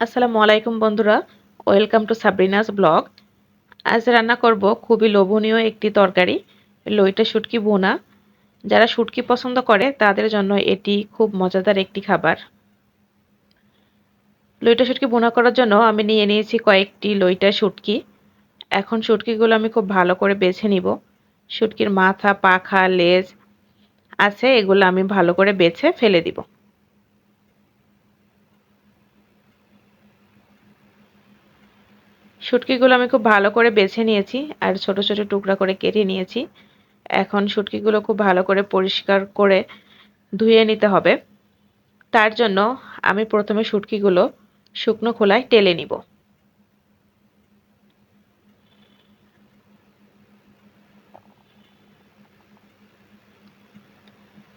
আসসালামু আলাইকুম বন্ধুরা। ওয়েলকাম টু সাবরিনাস ব্লগ আজ রান্না করব খুবই লোভনীয় একটি তরকারি, লইটা শুটকি বোনা যারা শুটকি পছন্দ করে, তাদের জন্য এটি খুব মজাদার একটি খাবার। লইটা শুটকি বোনা করার জন্য আমি নিয়ে নিয়েছি কয়েকটি লইটা শুটকি। এখন শুটকিগুলো আমি খুব ভালো করে বেছে নিব। শুটকির মাথা, পাখা, লেজ আছে, এগুলো আমি ভালো করে বেছে ফেলে দিব। শুটকিগুলো আমি খুব ভালো করে বেছে নিয়েছি আর ছোট ছোট টুকরা করে কেটে নিয়েছি। এখন শুটকিগুলো খুব ভালো করে পরিষ্কার করে ধুয়ে নিতে হবে। তার জন্য আমি প্রথমে শুটকিগুলো শুকনো খোলায় টেলে নিব।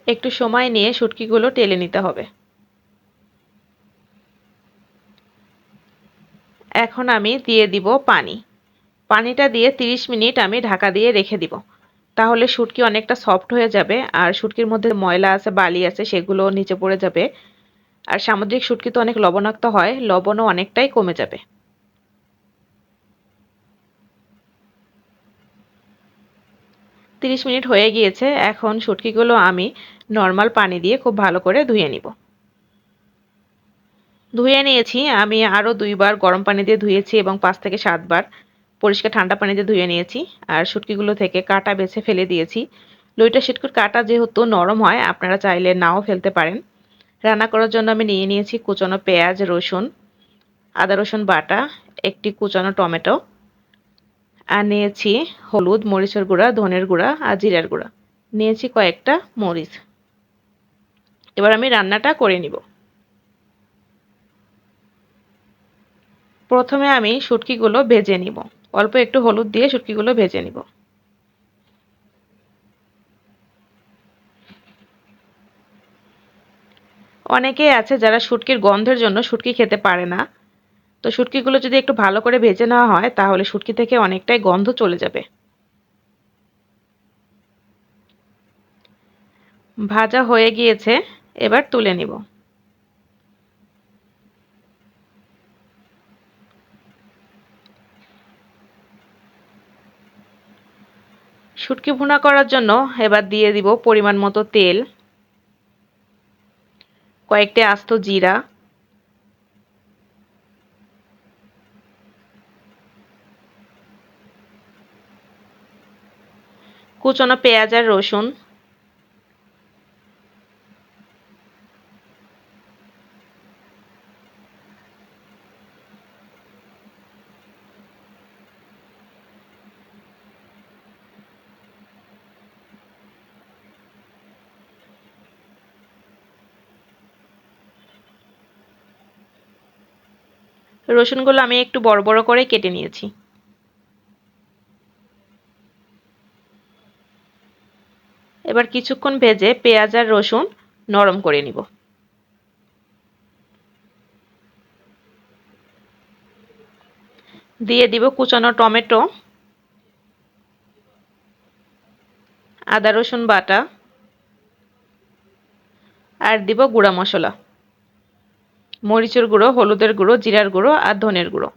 একটু সময় নিয়ে শুটকিগুলো টেলে নিতে হবে। এখন আমি দিয়ে দিব পানি। পানিটা দিয়ে 30 মিনিট আমি ঢাকা দিয়ে রেখে দিব। তাহলে শুটকি অনেকটা সফট হয়ে যাবে আর শুটকির মধ্যে ময়লা আছে, বালি আছে, সেগুলো নিচে পড়ে যাবে। আর সামুদ্রিক শুটকি তো অনেক লবণাক্ত হয়, লবণও অনেকটাই কমে যাবে। তিরিশ মিনিট হয়ে গিয়েছে, এখন শুটকিগুলো আমি নর্মাল পানি দিয়ে খুব ভালো করে ধুয়ে নিব। ধুয়ে নিয়েছি। আমি আরও দুইবার গরম পানি দিয়ে ধুয়েছি এবং পাঁচ থেকে সাতবার পরিষ্কার ঠান্ডা পানিতে ধুয়ে নিয়েছি। আর শুটকিগুলো থেকে কাটা বেছে ফেলে দিয়েছি। লইটা শুটকির কাটা যেহেতু নরম হয়, আপনারা চাইলে নাও ফেলতে পারেন। রান্না করার জন্য আমি নিয়ে নিয়েছি কুচানো পেঁয়াজ, রসুন, আদা রসুন বাটা, একটি কুচানো টমেটো, আর নিয়েছি হলুদ, মরিচের গুঁড়া, ধনের গুঁড়া, আর জিরার গুঁড়া। নিয়েছি কয়েকটা মরিচ। এবার আমি রান্নাটা করে নিব। প্রথমে আমি শুটকিগুলো ভেজে নিব। অল্প একটু হলুদ দিয়ে শুটকিগুলো ভেজে নিব। অনেকেই আছে যারা শুটকির গন্ধের জন্য শুটকি খেতে পারে না। তো শুটকিগুলো যদি একটু ভালো করে ভেজে নেওয়া হয়, তাহলে শুটকি থেকে অনেকটাই গন্ধ চলে যাবে। ভাজা হয়ে গিয়েছে, এবার তুলে নিব। শুটকি ভুনা করার জন্য এবার দিয়ে দিব পরিমাণ মতো তেল, কয়েকটি আস্ত জিরা, কুচনো পেঁয়াজ আর রসুন রসুনগুলো আমি একটু বড় বড় করে কেটে নিয়েছি। এবার কিছুক্ষণ ভেজে পেঁয়াজ আর রসুন নরম করে নিব। দিয়ে দিব কুচানো টমেটো, আদা রসুন বাটা, আর দিব গুঁড়া মশলা। মরিচের গুঁড়ো, হলুদের গুঁড়ো, জিরার গুঁড়ো আর ধনের গুঁড়ো।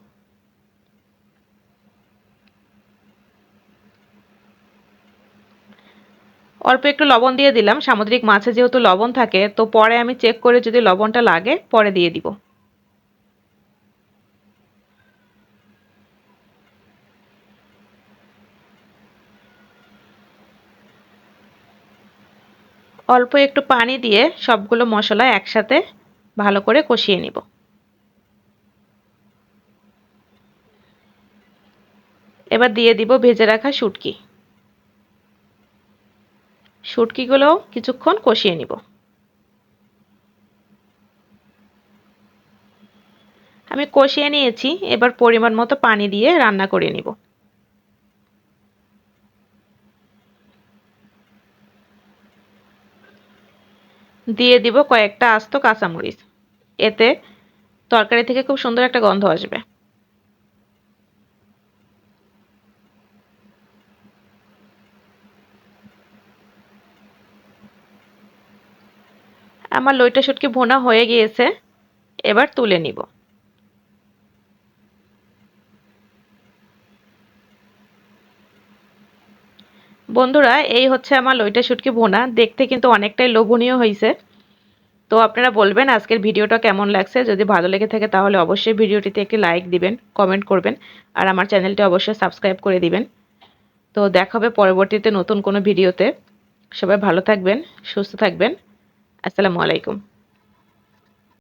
অল্প একটু লবণ দিয়ে দিলাম। সামুদ্রিক মাছে যেহেতু লবণ থাকে, তো পরে আমি চেক করে যদি লবণটা লাগে, পরে দিয়ে দিব। অল্প একটু পানি দিয়ে সবগুলো মশলা একসাথে ভালো করে কষিয়ে নিব। এবার দিয়ে দিব ভেজে রাখা শুটকি। শুটকিগুলো কিছুক্ষণ কষিয়ে নিব। আমি কষিয়ে নিয়েছি, এবার পরিমাণ মতো পানি দিয়ে রান্না করে নিব। দিয়ে দিব কয়েকটা আস্ত কাঁচামরিচ। এতে তরকারি থেকে খুব সুন্দর একটা গন্ধ আসবে। আমার লইটা শুটকি ভোনা হয়ে গিয়েছে। এবার তুলে নিব। বন্ধুরা, এই হচ্ছে আমার লইটা শুটকি ভোনা। দেখতে কিন্তু অনেকটাই লোভনীয় হয়েছে তো আপনারা বলবেন আজকের ভিডিওটা কেমন লাগছে? যদি ভালো লেগে থাকে তাহলে অবশ্যই ভিডিওটিতে একটি লাইক দিবেন, কমেন্ট করবেন, আর আমার চ্যানেলটি অবশ্যই সাবস্ক্রাইব করে দিবেন। তো দেখা হবে পরবর্তীতে নতুন কোনো ভিডিওতে। সবাই ভালো থাকবেন, সুস্থ থাকবেন। আসসালামু আলাইকুম।